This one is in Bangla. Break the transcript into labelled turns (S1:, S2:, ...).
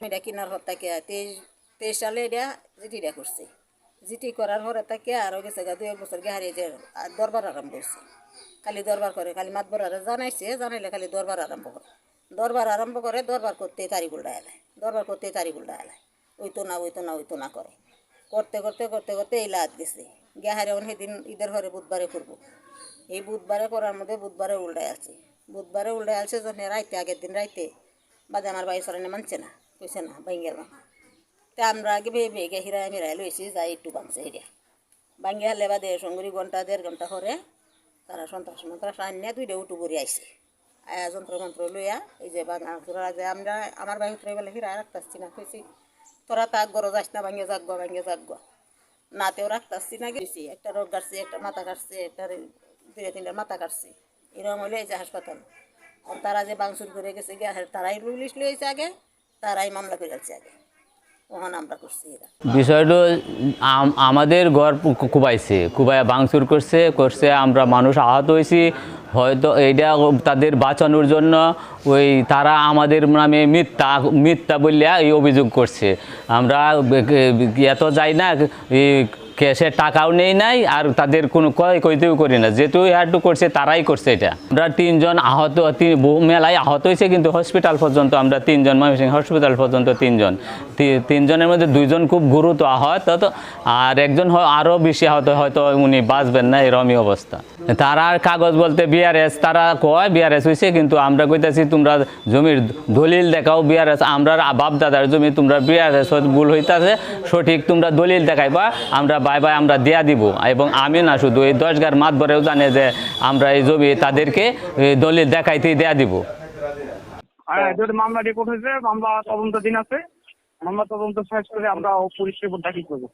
S1: এটা কিনার পর থেকে তেইশ সালে এটা জিটিটা করছে। জিটি করার পরে থেকে আরও গেছে গা, দুই এক বছর গে হারিয়ে দরবার আরম্ভ করছে। খালি দরবার করে, খালি আর জানাইছে, জানাইলে খালি দরবার আরম্ভ করে। দরবার আরম্ভ করে, দরবার করতে তারিখ উল্টা এলায় দরবার করতে তারিখ উল্টা এলায় ওই তো না, ওই তো না, ওই তো না করে। করতে করতে করতে করতে এই লাদ গেছে। গে হারে সেদিন ঈদের ঘরে বুধবারে করব। এই বুধবারে করার মধ্যে বুধবারে উল্টায় আছে বুধবারে উল্টায় আছে যখন রাইতে, আগের দিন রাইতে, বাদে আমার বাড়ি সরানে মানছে না। কইছে না ভাঙ্গের মা তা আমরা আগে ভেবে ভেগে হিরায় মিরাই লইছি যাই একটু বানছে হেরিয়া ভাঙ্গে হালে বাদে সঙ্গরি ঘণ্টা দেড় ঘণ্টা করে তারা সন্ত্রাস মন্ত্রাস আনিয়া দুইটা উটু করে আইছে আয়া যন্ত্র মন্ত্র লইয়া এই যে বাঙা যে আমরা আমার বাড়ি উতরে বলে হিরায় রাখতেছি না কইছি তোরা তাক গরো যাস না ভাঙ্গে যাক ভাঙ্গে যাক নাতেও রাখতেছি না গেছি একটা রোগ কাটছে একটা মাথা কাটছে একটা দুই তিনটা মাথা কাটছে এরকম হলে এই যে হাসপাতাল আর তারা যে বাংসুর করে গেছে গিয়ে তারাই পুলিশ লইছে আগে তারাই মামলা করে আগে।
S2: বিষয়টা আমাদের ঘর কুবাইছে। কুবাইয়া ভাঙচুর করছে করছে, আমরা মানুষ আহত হয়েছি। হয়তো এটা তাদের বাঁচানোর জন্য ওই তারা আমাদের নামে মিথ্যা মিথ্যা বললে এই অভিযোগ করছে। আমরা এত যাই না ক্যাশের টাকাও নেই নাই আর তাদের কোনো কয় কইতেও করি না। যেহেতু হাটু করছে, তারাই করছে এটা। আমরা তিনজন আহত মেলায় আহত হয়েছে কিন্তু হসপিটাল পর্যন্ত আমরা তিনজন, ময়মনসিংহ হসপিটাল পর্যন্ত তিনজন। তিনজনের মধ্যে দুইজন খুব গুরুত্ব আহত তো, আর একজন আরও বেশি আহত হয়তো উনি বাঁচবেন না, এরমই অবস্থা। তারা কাগজ বলতে বিআরএস তারা কয় বিআরএস হয়েছে কিন্তু আমরা কইতাছি, তোমরা জমির দলিল দেখাও বিআরএস আমরা বাপ দাদার জমি তোমরা বিআরএস ভুল হইতাছে, সঠিক তোমরা দলিল দেখাইবা, আমরা বাই বাই আমরা দেয়া দিব। এবং আমি না, শুধু এই দশগার মাতবরেও জানে যে আমরা এই জমি তাদেরকে দলিল দেখাইতে দেয়া দিব।
S3: যদি মামলা তদন্ত শেষ করে আমরা পুলিশ রিপোর্ট দাখিল করব।